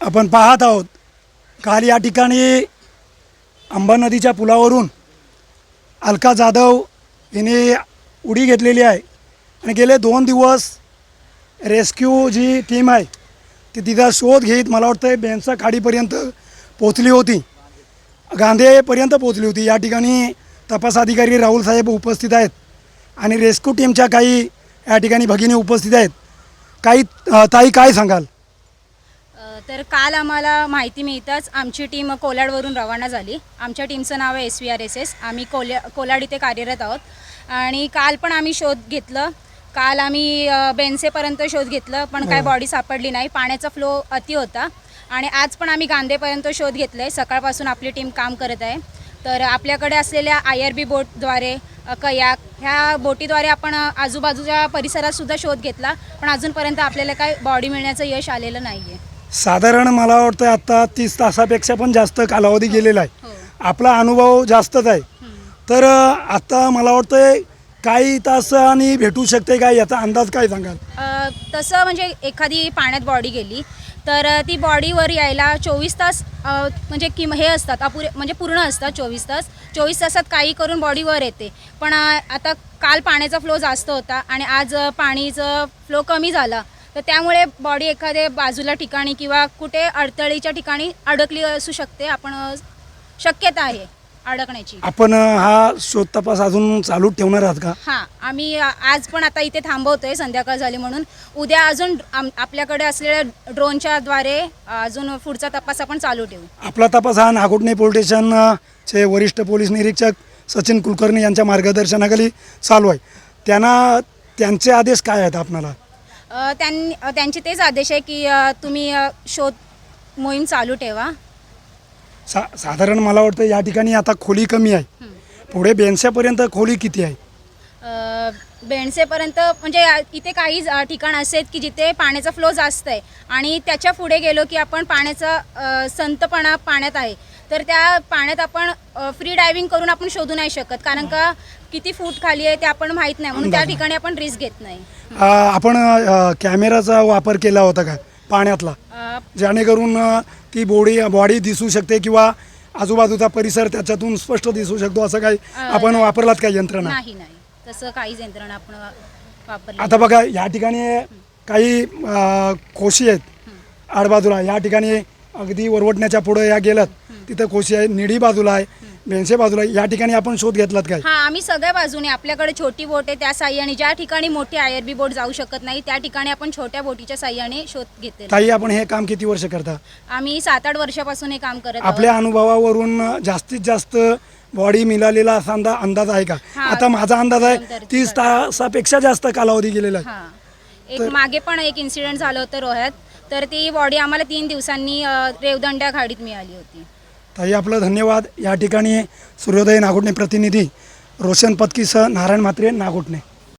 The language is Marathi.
आपण पाहत आहोत काल या ठिकाणी अंबा नदीच्या पुलावरून अलका जाधव हिने उडी घेतलेली आहे. आणि गेले दोन दिवस रेस्क्यू जी टीम आहे ती तिचा शोध घेत मला वाटतं बेंसा खाडीपर्यंत पोचली होती. गांधेपर्यंत पोचली होती. या ठिकाणी तपास अधिकारी राहुल साहेब उपस्थित आहेत आणि रेस्क्यू टीमच्या काही या ठिकाणी भगिनी उपस्थित आहेत. काही ताई काय सांगाल? तर काल आम्हाला माहिती मिळताच आमची टीम कोलाडवरून रवाना झाली. आमच्या टीमचं नाव आहे S V R S S आम्ही कोल्या कोलाड इथे कार्यरत आहोत. आणि काल पण आम्ही शोध घेतलं. काल आम्ही बेनसेपर्यंत शोध घेतलं पण काय बॉडी सापडली नाही. पाण्याचा फ्लो अति होता. आणि आज पण आम्ही गांधेपर्यंत शोध घेतलं आहे सकाळपासून आपली टीम काम करत आहे. तर आपल्याकडे असलेल्या आय आर बी बोटद्वारे कयाक ह्या बोटीद्वारे आपण आजूबाजूच्या परिसरात सुद्धा शोध घेतला. पण अजूनपर्यंत आपल्याला काय बॉडी मिळण्याचं यश आलेलं नाही आहे साधारण मला वाटतं आता तीस तासापेक्षा पण जास्त कालावधी गेलेला आहे. हो. आपला अनुभव जास्तच आहे. तर अ, आता मला वाटतं काही तासांनी भेटू शकते काय याचा अंदाज काय सांगाल? तसं म्हणजे एखादी पाण्यात बॉडी गेली तर ती बॉडीवर यायला चोवीस तास म्हणजे किम हे असतात अपुरे म्हणजे पूर्ण असतात चोवीस तास. चोवीस तासात काही करून बॉडीवर येते. पण आता काल पाण्याचा फ्लो जास्त होता आणि आज पाणीचं फ्लो कमी झाला. तर त्यामुळे बॉडी एखाद्या बाजूला ठिकाणी किंवा कुठे अडथळीच्या ठिकाणी अडकली असू शकते. आपण शक्यता आहे अडकण्याची. आपण हा शोध तपास अजून चालू ठेवणार आहात का? हां आम्ही आज पण आता इथे थांबवतोय संध्याकाळ झाली म्हणून. उद्या अजून आम आपल्याकडे असलेल्या ड्रोनच्या द्वारे अजून पुढचा तपास आपण चालू ठेवू. आपला तपास हा नागोटणे पोलीस स्टेशनचे वरिष्ठ पोलीस निरीक्षक सचिन कुलकर्णी यांच्या मार्गदर्शनाखाली चालू आहे. त्यांना त्यांचे आदेश काय आहेत आपणाला त्यांचे तेच आदेश आहे की तुम्ही शोध मोहीम चालू ठेवा. सा साधारण मला वाटतं या ठिकाणी आता खोली कमी आहे. पुढे बेनशापर्यंत खोली किती आहे? अ, बेंडसेपर्यंत म्हणजे इथे काही ठिकाण असे आहेत की जिथे पाण्याचा फ्लो जास्त आहे. आणि त्याच्या पुढे गेलो की आपण पाण्याचा संतपणा पाण्यात आहे. तर त्या पाण्यात आपण फ्री डायव्हिंग करून आपण शोधू नाही शकत. कारण का किती फूट खाली आहे ते आपण माहीत नाही. म्हणून त्या. ठिकाणी आपण रिस्क घेत नाही. आपण अ, कॅमेराचा वापर केला होता का? पाण्यातला? अ, जेणेकरून अ, ती बॉडी बॉडी दिसू शकते किंवा आजूबाजूचा परिसर त्याच्यातून स्पष्ट दिसू शकतो असं काही आपण. वापरलात काही यंत्रणा? नाही नाही. तसं काहीच यंत्रणा आपण वापरली आता बघा या ठिकाणी काही अ, खोशी आहेत. आडबाजूला. या ठिकाणी अगदी वरवटण्याच्या पुढं या गेलात तिथं खोशी आहे निडी बाजूला आहे बेनशे बाजूला आहे. या ठिकाणी आपण शोध घेतलात काय? हा आम्ही सगळ्या बाजूने आपल्याकडे छोटी बोट आहे त्या साह्याने ज्या ठिकाणी मोठी आय आर बी बोट जाऊ शकत नाही त्या ठिकाणी आपण छोट्या बोटीच्या साह्याने शोध घेतलेला ताई आपण हे काम किती वर्ष करता? आम्ही सात आठ वर्षापासून हे काम करत आपल्या अनुभवावरून जास्तीत जास्त बॉडी मिळालेला असा अंदा अंदाज आहे का? हा. आता माझा अंदाज आहे तीस तासापेक्षा जास्त कालावधी गेलेला आहे. हा. एक मागे पण एक इन्सिडेंट झालं होतं रोह्यात. तर ती बॉडी आम्हाला तीन दिवसांनी अ, रेवदंड्या खाडीत मिळाली होती. ताई आपलं धन्यवाद. या ठिकाणी सूर्योदय नागोटणे प्रतिनिधी रोशन पत्कीसह नारायण म्हात्रे नागोटणे.